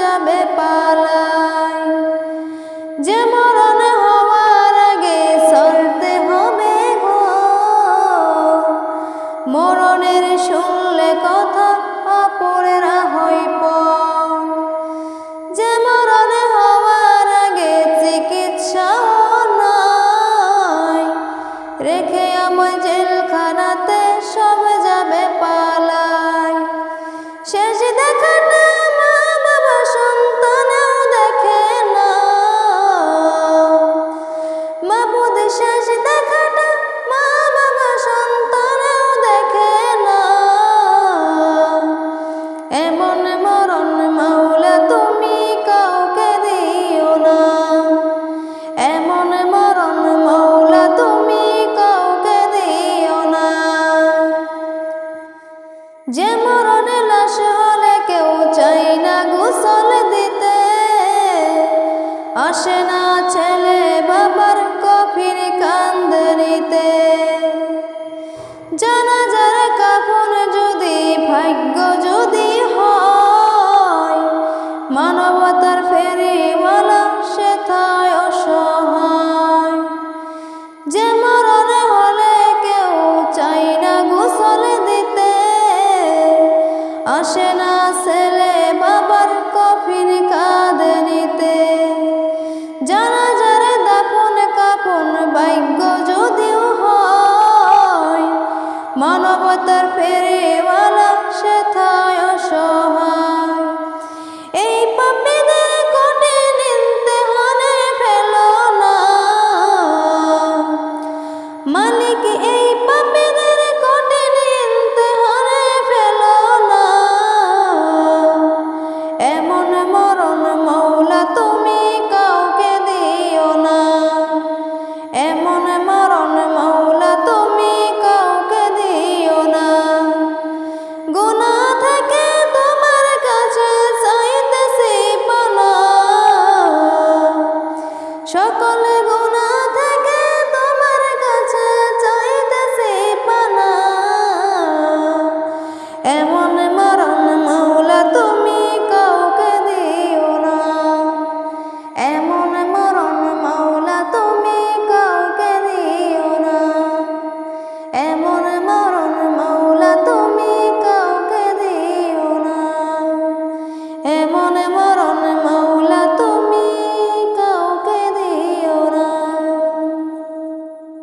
যাবে পালায় যে মরণ হওয়ার আগে সরতে হবে গো। মরণের শুনলে কথা যে মরণে লাশ হলে কেউ চাই না গোসল দিতে। আসে না ছেলে আসে ছেলে বাবার কফিন কাঁদে নিতে। যারা যারে দাপন কাপন ভাগ্য যদিও হয়, মানবতার ফেরে